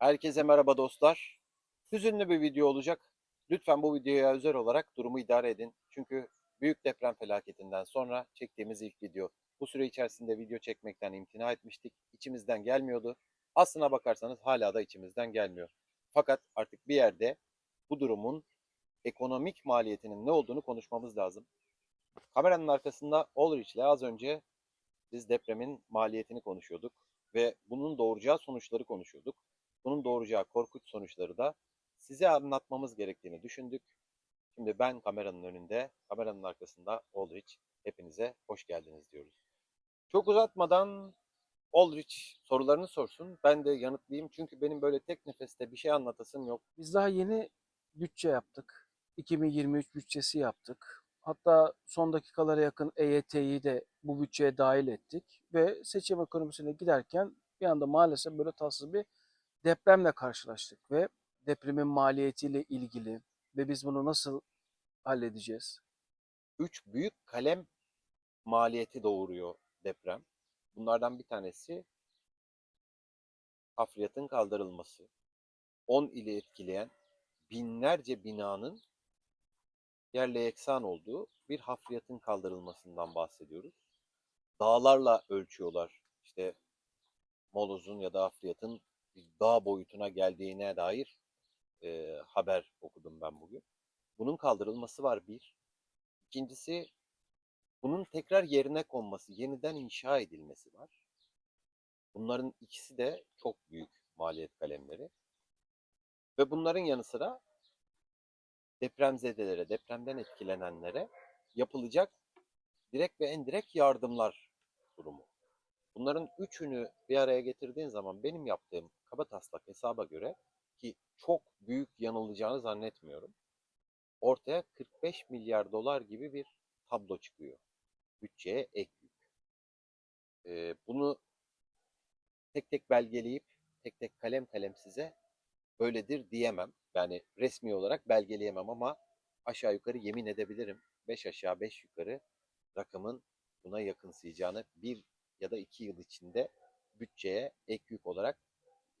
Herkese merhaba dostlar. Hüzünlü bir video olacak. Lütfen bu videoya özel olarak durumu idare edin. Çünkü büyük deprem felaketinden sonra çektiğimiz ilk video. Bu süre içerisinde video çekmekten imtina etmiştik. İçimizden gelmiyordu. Aslına bakarsanız hala da içimizden gelmiyor. Fakat artık bir yerde bu durumun ekonomik maliyetinin ne olduğunu konuşmamız lazım. Kameranın arkasında Ulrich ile az önce biz depremin maliyetini konuşuyorduk ve bunun doğuracağı sonuçları konuşuyorduk. Bunun doğuracağı korkunç sonuçları da size anlatmamız gerektiğini düşündük. Şimdi ben kameranın önünde, kameranın arkasında Ulrich. Hepinize hoş geldiniz diyoruz. Çok uzatmadan Ulrich sorularını sorsun. Ben de yanıtlayayım. Çünkü benim böyle tek nefeste bir şey anlatasım yok. Biz daha yeni bütçe yaptık. 2023 bütçesi yaptık. Hatta son dakikalara yakın EYT'yi de bu bütçeye dahil ettik. Ve seçim ekonomisine giderken bir anda maalesef böyle tatsız bir depremle karşılaştık. Ve depremin maliyetiyle ilgili ve biz bunu nasıl halledeceğiz? Üç büyük kalem maliyeti doğuruyor deprem. Bunlardan bir tanesi hafriyatın kaldırılması. 10 ili etkileyen binlerce binanın yerle yeksan olduğu bir hafriyatın kaldırılmasından bahsediyoruz. Dağlarla ölçüyorlar. İşte molozun ya da hafriyatın bir dağ boyutuna geldiğine dair e, haber okudum ben bugün. Bunun kaldırılması var bir. İkincisi bunun tekrar yerine konması, yeniden inşa edilmesi var. Bunların ikisi de çok büyük maliyet kalemleri. Ve bunların yanı sıra depremzedelere, depremden etkilenenlere yapılacak direkt ve endirekt yardımlar durumu. Bunların üçünü bir araya getirdiğin zaman benim yaptığım kaba taslak hesaba göre ki çok büyük yanılacağını zannetmiyorum. Ortaya 45 milyar dolar gibi bir tablo çıkıyor. Bütçeye ek yük. Ee, bunu tek tek belgeleyip tek tek kalem kalem size böyledir diyemem. Yani resmi olarak belgeleyemem ama aşağı yukarı yemin edebilirim. 5 aşağı 5 yukarı rakamın buna yakınsayacağını bir ya da iki yıl içinde bütçeye ek yük olarak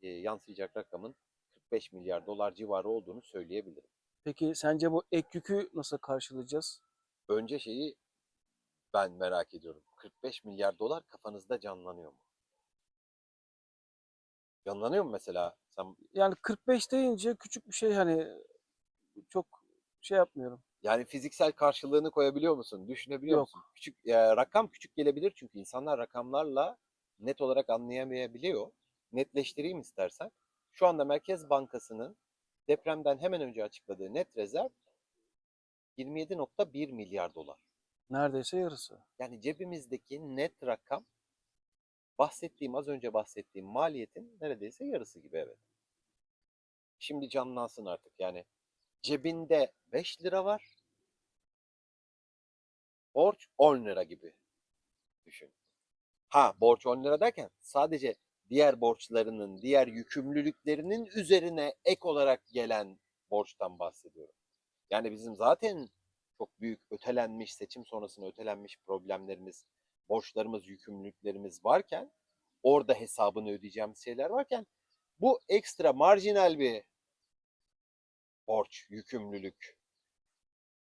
e, yansıyacak rakamın 45 milyar dolar civarı olduğunu söyleyebilirim. Peki sence bu ek yükü nasıl karşılayacağız? Önce şeyi ben merak ediyorum. 45 milyar dolar kafanızda canlanıyor mu? Canlanıyor mu mesela? Sen Yani 45 deyince küçük bir şey hani çok şey yapmıyorum. yani fiziksel karşılığını koyabiliyor musun? Düşünebiliyor Yok. musun? Küçük ya, rakam küçük gelebilir çünkü insanlar rakamlarla net olarak anlayamayabiliyor. Netleştireyim istersen. Şu anda Merkez Bankası'nın depremden hemen önce açıkladığı net rezerv 27.1 milyar dolar. Neredeyse yarısı. Yani cebimizdeki net rakam bahsettiğim az önce bahsettiğim maliyetin neredeyse yarısı gibi evet. Şimdi canlansın artık yani cebinde 5 lira var. Borç 10 lira gibi düşün. Ha borç 10 lira derken sadece diğer borçlarının, diğer yükümlülüklerinin üzerine ek olarak gelen borçtan bahsediyorum. Yani bizim zaten çok büyük ötelenmiş, seçim sonrasında ötelenmiş problemlerimiz, borçlarımız, yükümlülüklerimiz varken, orada hesabını ödeyeceğimiz şeyler varken, bu ekstra marjinal bir borç, yükümlülük.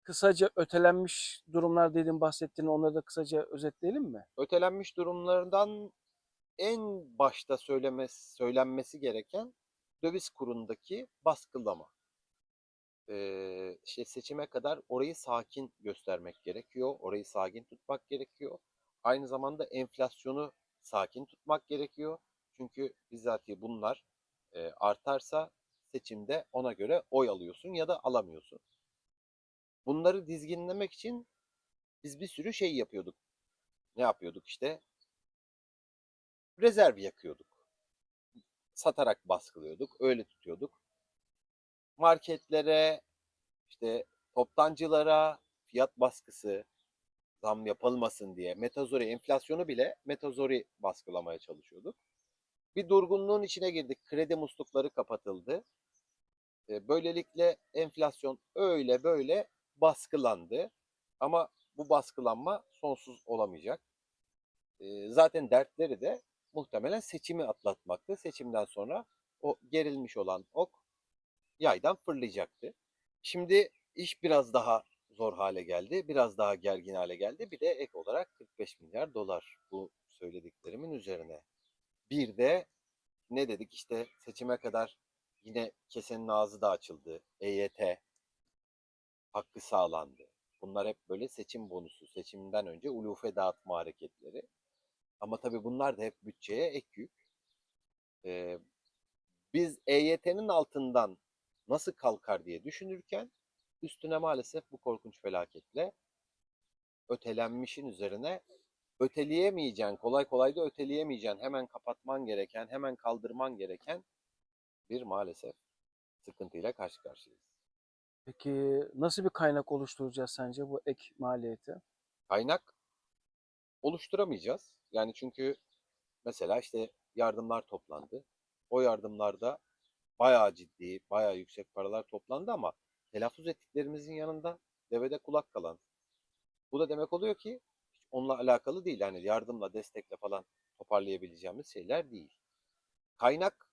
Kısaca ötelenmiş durumlar dediğin bahsettiğin onları da kısaca özetleyelim mi? Ötelenmiş durumlardan en başta söylemesi, söylenmesi gereken döviz kurundaki baskılama. Ee, şey seçime kadar orayı sakin göstermek gerekiyor. Orayı sakin tutmak gerekiyor. Aynı zamanda enflasyonu sakin tutmak gerekiyor. Çünkü bizzatihi bunlar e, artarsa seçimde ona göre oy alıyorsun ya da alamıyorsun. Bunları dizginlemek için biz bir sürü şey yapıyorduk. Ne yapıyorduk işte? Rezerv yakıyorduk. Satarak baskılıyorduk. Öyle tutuyorduk. Marketlere, işte toptancılara fiyat baskısı zam yapılmasın diye metazori enflasyonu bile metazori baskılamaya çalışıyorduk. Bir durgunluğun içine girdik. Kredi muslukları kapatıldı. E, Böylelikle enflasyon öyle böyle baskılandı. Ama bu baskılanma sonsuz olamayacak. E, Zaten dertleri de muhtemelen seçimi atlatmaktı. Seçimden sonra o gerilmiş olan ok yaydan fırlayacaktı. Şimdi iş biraz daha zor hale geldi. Biraz daha gergin hale geldi. Bir de ek olarak 45 milyar dolar bu söylediklerimin üzerine. Bir de ne dedik işte seçime kadar yine kesenin ağzı da açıldı. EYT hakkı sağlandı. Bunlar hep böyle seçim bonusu, seçimden önce ulufe dağıtma hareketleri. Ama tabii bunlar da hep bütçeye ek yük. Ee, biz EYT'nin altından nasıl kalkar diye düşünürken üstüne maalesef bu korkunç felaketle ötelenmişin üzerine öteleyemeyeceğin, kolay kolay da öteleyemeyeceğin, hemen kapatman gereken, hemen kaldırman gereken bir maalesef sıkıntıyla karşı karşıyayız. Peki nasıl bir kaynak oluşturacağız sence bu ek maliyeti? Kaynak oluşturamayacağız. Yani çünkü mesela işte yardımlar toplandı. O yardımlarda bayağı ciddi, bayağı yüksek paralar toplandı ama telaffuz ettiklerimizin yanında devede kulak kalan. Bu da demek oluyor ki onunla alakalı değil. Yani yardımla, destekle falan toparlayabileceğimiz şeyler değil. Kaynak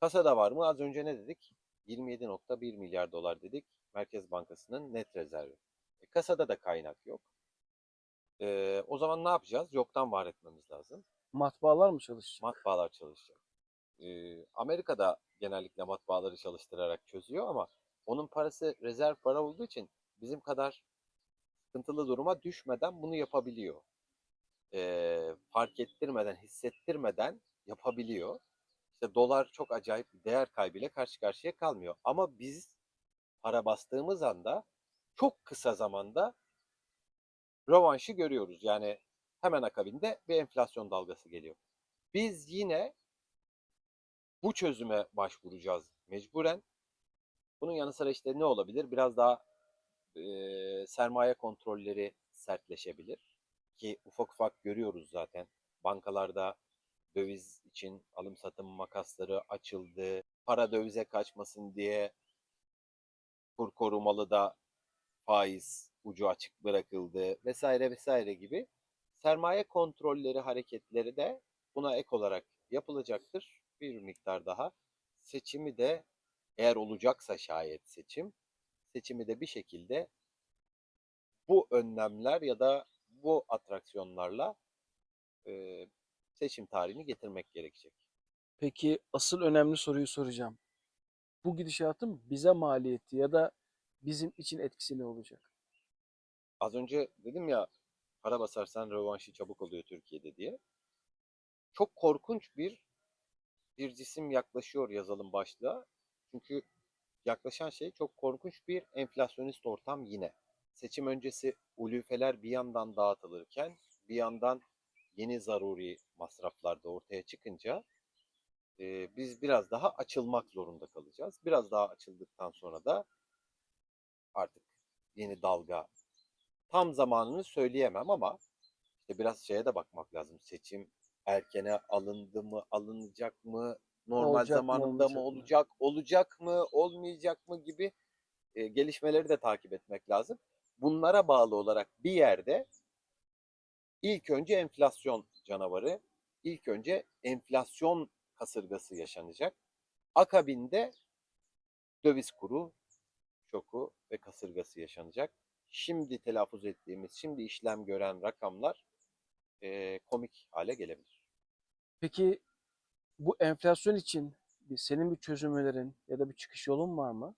kasada var mı? Az önce ne dedik? 27.1 milyar dolar dedik. Merkez Bankası'nın net rezervi. E, kasada da kaynak yok. E, o zaman ne yapacağız? Yoktan var etmemiz lazım. Matbaalar mı çalışacak? Matbaalar çalışacak. E, Amerika'da genellikle matbaaları çalıştırarak çözüyor ama onun parası rezerv para olduğu için bizim kadar sıkıntılı duruma düşmeden bunu yapabiliyor. E, fark ettirmeden, hissettirmeden yapabiliyor. İşte dolar çok acayip bir değer kaybıyla karşı karşıya kalmıyor. Ama biz para bastığımız anda çok kısa zamanda rövanşı görüyoruz. Yani hemen akabinde bir enflasyon dalgası geliyor. Biz yine bu çözüme başvuracağız mecburen. Bunun yanı sıra işte ne olabilir? Biraz daha e, sermaye kontrolleri sertleşebilir. Ki ufak ufak görüyoruz zaten. Bankalarda döviz için alım satım makasları açıldı. Para dövize kaçmasın diye kur korumalı da faiz ucu açık bırakıldı vesaire vesaire gibi sermaye kontrolleri hareketleri de buna ek olarak yapılacaktır. Bir miktar daha seçimi de eğer olacaksa şayet seçim seçimi de bir şekilde bu önlemler ya da bu atraksiyonlarla e, seçim tarihini getirmek gerekecek. Peki asıl önemli soruyu soracağım. Bu gidişatın bize maliyeti ya da bizim için etkisi ne olacak? Az önce dedim ya para basarsan rövanşı çabuk oluyor Türkiye'de diye. Çok korkunç bir bir cisim yaklaşıyor yazalım başlığa. Çünkü yaklaşan şey çok korkunç bir enflasyonist ortam yine. Seçim öncesi ulufeler bir yandan dağıtılırken bir yandan yeni zaruri masraflar da ortaya çıkınca e, biz biraz daha açılmak zorunda kalacağız. Biraz daha açıldıktan sonra da artık yeni dalga tam zamanını söyleyemem ama işte biraz şeye de bakmak lazım. Seçim erkene alındı mı, alınacak mı, normal Olacak zamanında mı mı? olacak, olacak mı, olmayacak mı gibi e, gelişmeleri de takip etmek lazım. Bunlara bağlı olarak bir yerde ilk önce enflasyon canavarı, ilk önce enflasyon kasırgası yaşanacak. Akabinde döviz kuru şoku ve kasırgası yaşanacak. Şimdi telaffuz ettiğimiz, şimdi işlem gören rakamlar eee, komik hale gelebilir. Peki bu enflasyon için bir- senin bir çözüm önerin ya da bir çıkış yolun var mı?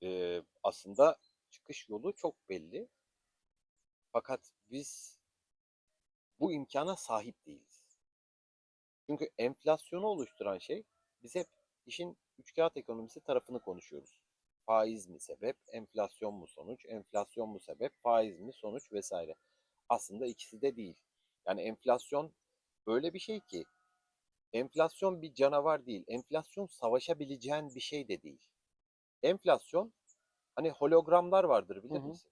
Eee, aslında çıkış yolu çok belli. Fakat biz bu imkana sahip değiliz. Çünkü enflasyonu oluşturan şey biz hep işin üçkağıt ekonomisi tarafını konuşuyoruz. Faiz mi sebep, enflasyon mu sonuç, enflasyon mu sebep, faiz mi sonuç vesaire. Aslında ikisi de değil. Yani enflasyon öyle bir şey ki enflasyon bir canavar değil. Enflasyon savaşabileceğin bir şey de değil. Enflasyon hani hologramlar vardır bilir Hı hı. misin?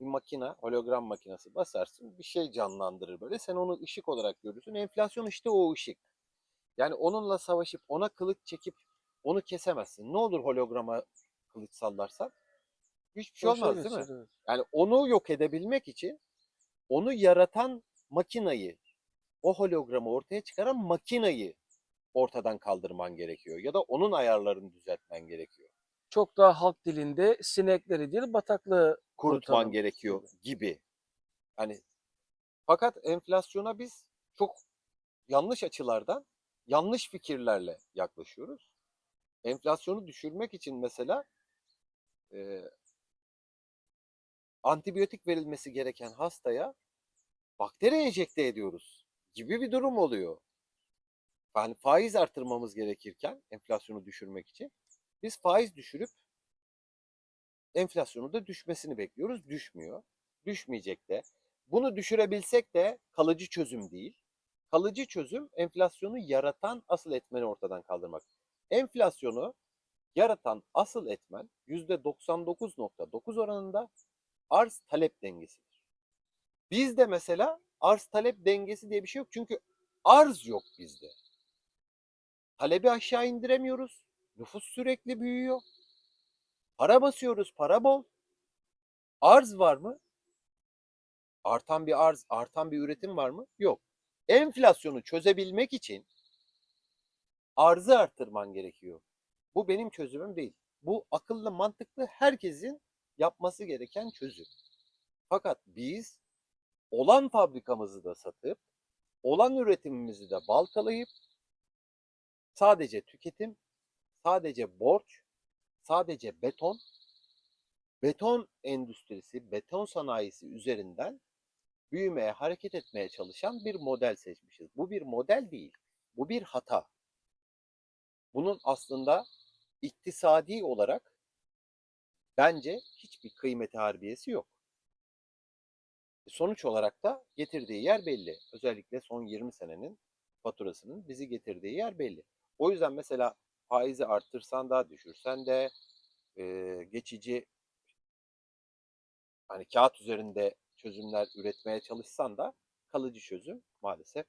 Bir makina, hologram makinesi basarsın bir şey canlandırır böyle. Sen onu ışık olarak görürsün. Enflasyon işte o ışık. Yani onunla savaşıp ona kılıç çekip onu kesemezsin. Ne olur holograma kılıç sallarsan? Hiçbir şey olmaz değil mi? evet. Yani onu yok edebilmek için onu yaratan makinayı, o hologramı ortaya çıkaran makinayı ortadan kaldırman gerekiyor ya da onun ayarlarını düzeltmen gerekiyor. Çok daha halk dilinde sinekleri değil bataklığı Kurutman Kurutalım gerekiyor gibi. Hani fakat enflasyona biz çok yanlış açılardan, yanlış fikirlerle yaklaşıyoruz. Enflasyonu düşürmek için mesela e, antibiyotik verilmesi gereken hastaya bakteri enjekte ediyoruz gibi bir durum oluyor. Yani faiz artırmamız gerekirken enflasyonu düşürmek için biz faiz düşürüp enflasyonun da düşmesini bekliyoruz. Düşmüyor. Düşmeyecek de. Bunu düşürebilsek de kalıcı çözüm değil. Kalıcı çözüm enflasyonu yaratan asıl etmeni ortadan kaldırmak. Enflasyonu yaratan asıl etmen %99.9 oranında arz talep dengesidir. Bizde mesela arz talep dengesi diye bir şey yok. Çünkü arz yok bizde. Talebi aşağı indiremiyoruz. Nüfus sürekli büyüyor. Para basıyoruz, para bol. Arz var mı? Artan bir arz, artan bir üretim var mı? Yok. Enflasyonu çözebilmek için arzı arttırman gerekiyor. Bu benim çözümüm değil. Bu akıllı, mantıklı herkesin yapması gereken çözüm. Fakat biz olan fabrikamızı da satıp, olan üretimimizi de baltalayıp sadece tüketim, sadece borç, sadece beton, beton endüstrisi, beton sanayisi üzerinden büyümeye, hareket etmeye çalışan bir model seçmişiz. Bu bir model değil. Bu bir hata. Bunun aslında iktisadi olarak bence hiçbir kıymeti harbiyesi yok. Sonuç olarak da getirdiği yer belli. Özellikle son 20 senenin faturasının bizi getirdiği yer belli. O yüzden mesela faizi arttırsan da düşürsen de e, geçici hani kağıt üzerinde çözümler üretmeye çalışsan da kalıcı çözüm maalesef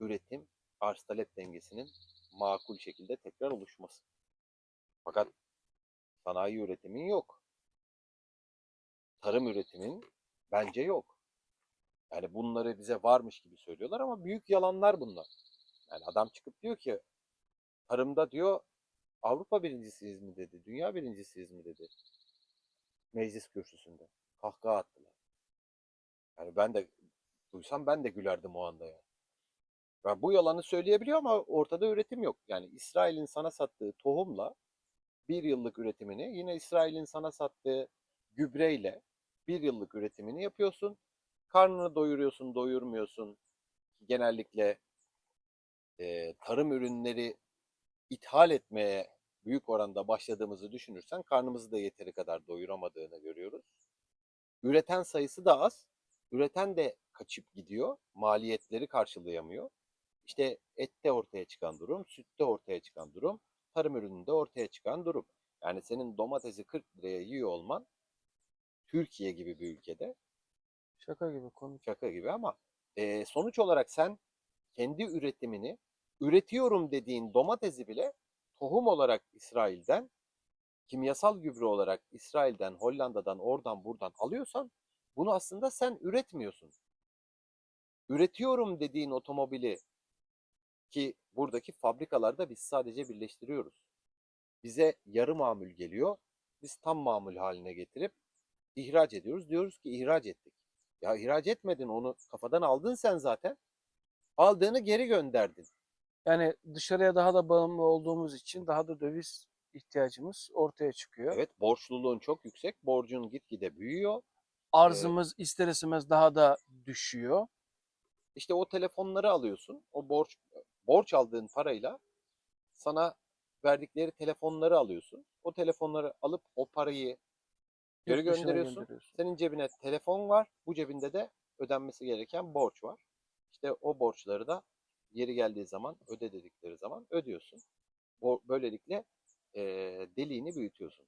üretim arz talep dengesinin makul şekilde tekrar oluşması. Fakat sanayi üretimin yok. Tarım üretimin bence yok. Yani bunları bize varmış gibi söylüyorlar ama büyük yalanlar bunlar. Yani adam çıkıp diyor ki tarımda diyor Avrupa birincisiyiz mi dedi, dünya birincisiyiz mi dedi. Meclis kürsüsünde. Kahkaha attılar. Yani ben de duysam ben de gülerdim o anda ya. Yani bu yalanı söyleyebiliyor ama ortada üretim yok. Yani İsrail'in sana sattığı tohumla bir yıllık üretimini yine İsrail'in sana sattığı gübreyle bir yıllık üretimini yapıyorsun. Karnını doyuruyorsun, doyurmuyorsun. Genellikle e, tarım ürünleri ithal etmeye büyük oranda başladığımızı düşünürsen karnımızı da yeteri kadar doyuramadığını görüyoruz. Üreten sayısı da az. Üreten de kaçıp gidiyor. Maliyetleri karşılayamıyor. İşte ette ortaya çıkan durum, sütte ortaya çıkan durum, tarım ürününde ortaya çıkan durum. Yani senin domatesi 40 liraya yiyor olman Türkiye gibi bir ülkede Şaka gibi konu. şaka gibi ama e, sonuç olarak sen kendi üretimini üretiyorum dediğin domatesi bile tohum olarak İsrail'den kimyasal gübre olarak İsrail'den, Hollanda'dan, oradan buradan alıyorsan bunu aslında sen üretmiyorsun. Üretiyorum dediğin otomobili ki buradaki fabrikalarda biz sadece birleştiriyoruz. Bize yarı mamul geliyor. Biz tam mamul haline getirip ihraç ediyoruz. Diyoruz ki ihraç ettik. Ya ihraç etmedin onu kafadan aldın sen zaten. Aldığını geri gönderdin. Yani dışarıya daha da bağımlı olduğumuz için daha da döviz ihtiyacımız ortaya çıkıyor. Evet borçluluğun çok yüksek. Borcun gitgide büyüyor. Arzımız ister istemez daha da düşüyor. İşte o telefonları alıyorsun. O borç borç aldığın parayla sana verdikleri telefonları alıyorsun. O telefonları alıp o parayı geri gönderiyorsun. gönderiyorsun. Senin cebine telefon var. Bu cebinde de ödenmesi gereken borç var. İşte o borçları da yeri geldiği zaman öde dedikleri zaman ödüyorsun. Böylelikle eee deliğini büyütüyorsun.